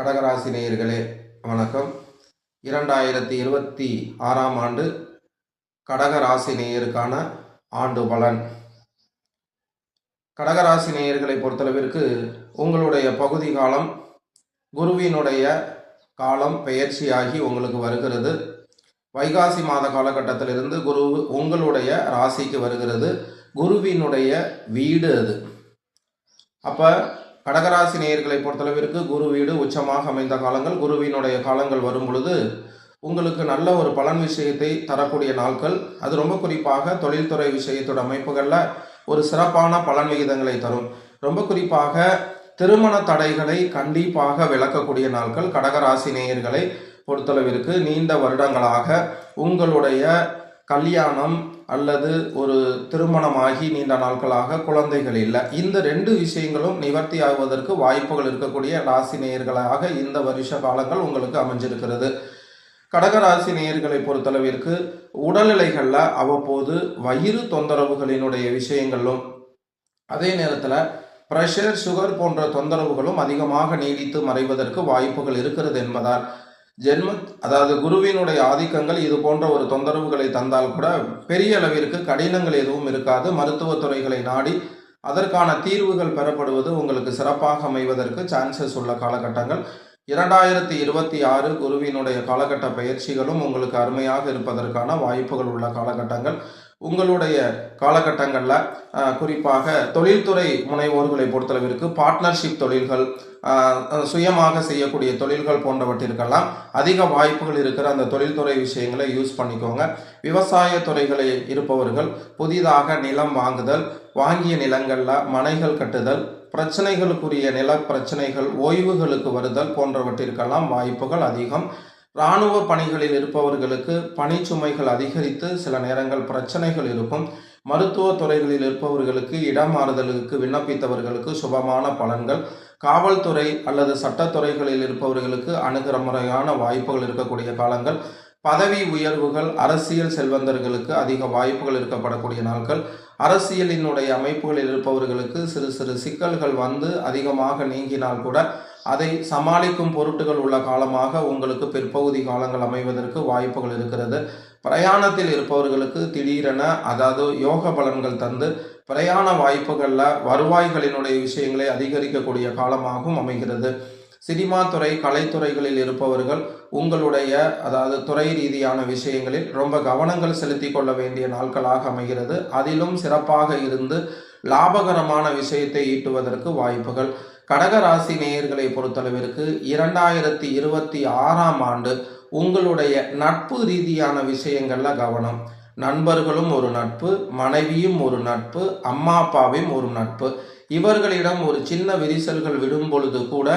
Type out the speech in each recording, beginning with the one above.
கடகராசி நேயர்களே வணக்கம். இரண்டாயிரத்தி இருபத்தி ஆறாம் ஆண்டு கடகராசி நேயருக்கான ஆண்டு பலன். கடகராசி நேயர்களை பொறுத்தளவிற்கு உங்களுடைய பகுதி காலம் குருவினுடைய காலம் பெயர்ச்சியாகி உங்களுக்கு வருகிறது. வைகாசி மாத காலகட்டத்திலிருந்து குரு உங்களுடைய ராசிக்கு வருகிறது. குருவினுடைய வீடு அது. அப்போ கடகராசி நேயர்களை பொறுத்தளவிற்கு குரு வீடு உச்சமாக அமைந்த காலங்கள். குருவினுடைய காலங்கள் வரும் பொழுது உங்களுக்கு நல்ல ஒரு பலன் விஷயத்தை தரக்கூடிய நாட்கள். அது ரொம்ப குறிப்பாக தொழில்துறை விஷயத்தோட அமைப்புகளில் ஒரு சிறப்பான பலன் விகிதங்களை தரும். ரொம்ப குறிப்பாக திருமண தடைகளை கண்டிப்பாக விளக்கக்கூடிய நாட்கள். கடகராசி நேயர்களை பொறுத்தளவிற்கு நீண்ட வருடங்களாக உங்களுடைய கல்யாணம் அல்லது ஒரு திருமணமாகி நீண்ட நாட்களாக குழந்தைகள் இல்லை. இந்த ரெண்டு விஷயங்களும் நிவர்த்தி ஆகுவதற்கு வாய்ப்புகள் இருக்கக்கூடிய ராசி நேயர்களாக இந்த வருஷ காலங்கள் உங்களுக்கு அமைஞ்சிருக்கிறது. கடகராசி நேயர்களை பொறுத்தளவிற்கு உடல்நிலைகளில் அவ்வப்போது வயிறு தொந்தரவுகளினுடைய விஷயங்களும் அதே நேரத்தில் ப்ரெஷர் சுகர் போன்ற தொந்தரவுகளும் அதிகமாக நீடித்து மறைவதற்கு வாய்ப்புகள் இருக்கிறது என்பதால் ஜென்ம அதாவது குருவினுடைய ஆதிக்கங்கள் இது போன்ற ஒரு தொந்தரவுகளை தந்தால் கூட பெரிய அளவிற்கு கடினங்கள் எதுவும் இருக்காது. மருத்துவத்துறைகளை நாடி அதற்கான தீர்வுகள் பெறப்படுவது உங்களுக்கு சிறப்பாக அமைவதற்கு சான்சஸ் உள்ள காலகட்டங்கள். இரண்டாயிரத்தி இருபத்தி ஆறு குருவினுடைய காலகட்ட பயிற்சிகளும் உங்களுக்கு அருமையாக இருப்பதற்கான வாய்ப்புகள் உள்ள காலகட்டங்கள். உங்களுடைய காலகட்டங்களில் குறிப்பாக தொழில்துறை முனைவோர்களை பொறுத்தளவிற்கு பார்ட்னர்ஷிப் தொழில்கள் சுயமாக செய்யக்கூடிய தொழில்கள் போன்றவற்றிற்கெல்லாம் அதிக வாய்ப்புகள் இருக்கிற அந்த தொழில்துறை விஷயங்களை யூஸ் பண்ணிக்கோங்க. விவசாய துறைகளை இருப்பவர்கள் புதிதாக நிலம் வாங்குதல் வாங்கிய நிலங்களில் மனைகள் கட்டுதல் பிரச்சனைகளுக்குரிய நில பிரச்சனைகள் ஓய்வுகளுக்கு வருதல் போன்றவற்றிற்கெல்லாம் வாய்ப்புகள் அதிகம். இராணுவ பணிகளில் இருப்பவர்களுக்கு பணிச்சுமைகள் அதிகரித்து சில நேரங்கள் பிரச்சனைகள் இருக்கும். மருத்துவ துறைகளில் இருப்பவர்களுக்கு இடமாறுதலுக்கு விண்ணப்பித்தவர்களுக்கு சுபமான பலன்கள். காவல்துறை அல்லது சட்டத்துறைகளில் இருப்பவர்களுக்கு அணுகிற முறையான வாய்ப்புகள் இருக்கக்கூடிய காலங்கள். பதவி உயர்வுகள் அரசியல் செல்வந்தர்களுக்கு அதிக வாய்ப்புகள் இருக்கப்படக்கூடிய நாட்கள். அரசியலினுடைய அமைப்புகளில் இருப்பவர்களுக்கு சிறு சிறு சிக்கல்கள் வந்து அதிகமாக நீங்கினால் கூட அதை சமாளிக்கும் பொருட்டுகள் உள்ள காலமாக உங்களுக்கு பிற்பகுதி காலங்கள் அமைவதற்கு வாய்ப்புகள் இருக்கிறது. பிரயாணத்தில் இருப்பவர்களுக்கு திடீரென அதாவது யோக பலன்கள் தந்து பிரயாண வாய்ப்புகளில் வருவாய்களினுடைய விஷயங்களை அதிகரிக்கக்கூடிய காலமாகவும் அமைகிறது. சினிமா துறை கலைத்துறைகளில் இருப்பவர்கள் உங்களுடைய அதாவது துறை ரீதியான விஷயங்களில் ரொம்ப கவனங்கள் செலுத்தி கொள்ள வேண்டிய நாட்களாக அமைகிறது. அதிலும் சிறப்பாக இருந்து லாபகரமான விஷயத்தை ஈட்டுவதற்கு வாய்ப்புகள். கடகராசி நேயர்களை பொறுத்தளவிற்கு இரண்டாயிரத்தி இருபத்தி ஆறாம் ஆண்டு உங்களுடைய நட்பு ரீதியான விஷயங்களில் கவனம். நண்பர்களும் ஒரு நட்பு மனைவியும் ஒரு நட்பு அம்மா அப்பாவையும் ஒரு நட்பு. இவர்களிடம் ஒரு சின்ன விரிசல்கள் விடும் பொழுது கூட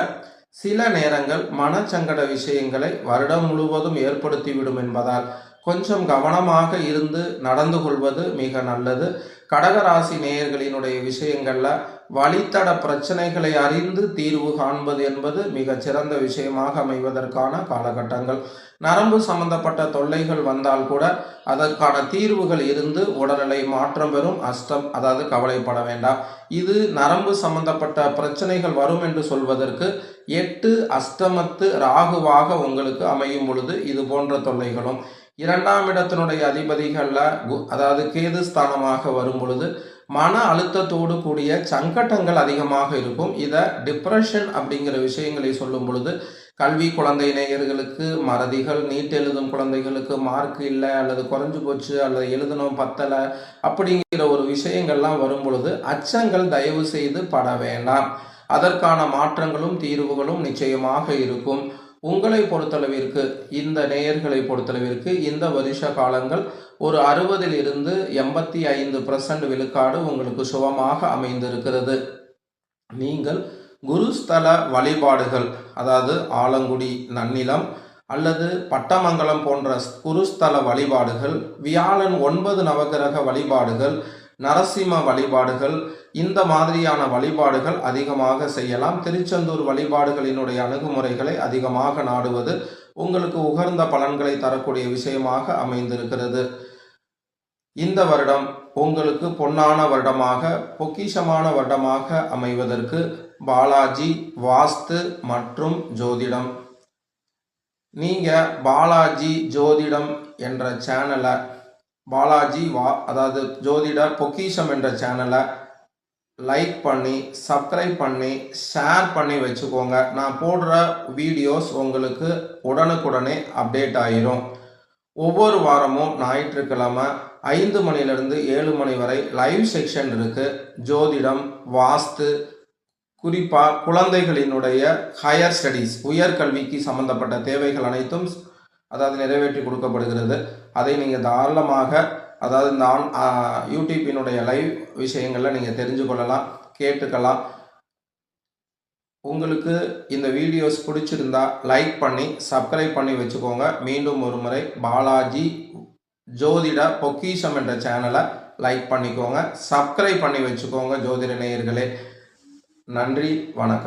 சில நேரங்கள் மனச்சங்கட விஷயங்களை வருடம் முழுவதும் ஏற்படுத்திவிடும் என்பதால் கொஞ்சம் கவனமாக இருந்து நடந்து கொள்வது மிக நல்லது. கடகராசி நேயர்களினுடைய விஷயங்களில் வழித்தட பிரச்சனைகளை அறிந்து தீர்வு காண்பது என்பது மிக சிறந்த விஷயமாக அமைவதற்கான காலகட்டங்கள். நரம்பு சம்பந்தப்பட்ட தொல்லைகள் வந்தால் கூட அதற்கான தீர்வுகள் இருந்து உடல்நிலை மாற்றம் பெறும் அஷ்டம் அதாவது கவலைப்பட வேண்டாம். இது நரம்பு சம்பந்தப்பட்ட பிரச்சனைகள் வரும் என்று சொல்வதற்கு எட்டு அஷ்டமத்து ராகுவாக உங்களுக்கு அமையும் பொழுது இது போன்ற தொல்லைகளும். இரண்டாம் இடத்தினுடைய அதிபதிகளில் அதாவது கேது ஸ்தானமாக வரும் பொழுது மன அழுத்தத்தோடு கூடிய சங்கட்டங்கள் அதிகமாக இருக்கும். இதை டிப்ரெஷன் அப்படிங்கிற விஷயங்களை சொல்லும் பொழுது கல்வி குழந்தை நேயர்களுக்கு மறதிகள் நீட் எழுதும் குழந்தைகளுக்கு மார்க் இல்லை அல்லது குறைஞ்சு போச்சு அல்லது எழுதணும் பத்தலை அப்படிங்கிற ஒரு விஷயங்கள்லாம் வரும் பொழுது அச்சங்கள் தயவு செய்து பட வேண்டாம். அதற்கான மாற்றங்களும் தீர்வுகளும் நிச்சயமாக இருக்கும். உங்களை பொறுத்தளவிற்கு இந்த நேயர்களை பொறுத்தளவிற்கு இந்த வருஷ காலங்கள் ஒரு அறுபதில் இருந்து எண்பத்தி ஐந்து பர்சன்ட் விழுக்காடு உங்களுக்கு சுபமாக அமைந்திருக்கிறது. நீங்கள் குருஸ்தல வழிபாடுகள் அதாவது ஆலங்குடி நன்னிலம் அல்லது பட்டமங்கலம் போன்ற குருஸ்தல வழிபாடுகள் வியாழன் ஒன்பது நவகிரக வழிபாடுகள் நரசிம்ம வழிபாடுகள் இந்த மாதிரியான வழிபாடுகள் அதிகமாக செய்யலாம். திருச்செந்தூர் வழிபாடுகளினுடைய அணுகுமுறைகளை அதிகமாக நாடுவது உங்களுக்கு உகர்ந்த பலன்களை தரக்கூடிய விஷயமாக அமைந்திருக்கிறது. இந்த வருடம் உங்களுக்கு பொன்னான வருடமாக பொக்கிஷமான வருடமாக அமைவதற்கு பாலாஜி வாஸ்து மற்றும் ஜோதிடம். நீங்கள் பாலாஜி ஜோதிடம் என்ற சேனலை பாலாஜி வா அதாவது ஜோதிட பொக்கிஷம் என்ற சேனலை லைக் பண்ணி சப்ஸ்கிரைப் பண்ணி ஷேர் பண்ணி வச்சுக்கோங்க. நான் போடுற வீடியோஸ் உங்களுக்கு உடனுக்குடனே அப்டேட் ஆயிரும். ஒவ்வொரு வாரமும் ஞாயிற்றுக்கிழமை ஐந்து மணிலிருந்து ஏழு மணி வரை லைவ் செக்ஷன் இருக்கு. ஜோதிடம் வாஸ்து குறிப்பாக குழந்தைகளினுடைய ஹையர் ஸ்டடீஸ் உயர்கல்விக்கு சம்பந்தப்பட்ட தேவைகள் அனைத்தும் அதாவது நிறைவேற்றி கொடுக்கப்படுகிறது. அதை நீங்கள் தாராளமாக அதாவது இந்த ஆன் யூடியூப்பினுடைய லைவ் விஷயங்களை நீங்கள் தெரிஞ்சு கொள்ளலாம் கேட்டுக்கலாம். உங்களுக்கு இந்த வீடியோஸ் பிடிச்சிருந்தா லைக் பண்ணி சப்ஸ்கிரைப் பண்ணி வச்சுக்கோங்க. மீண்டும் ஒரு முறை பாலாஜி ஜோதிட பொக்கிஷம் என்ற சேனலை லைக் பண்ணிக்கோங்க. சப்ஸ்கிரைப் பண்ணி வச்சுக்கோங்க ஜோதிட நேயர்களே. நன்றி வணக்கம்.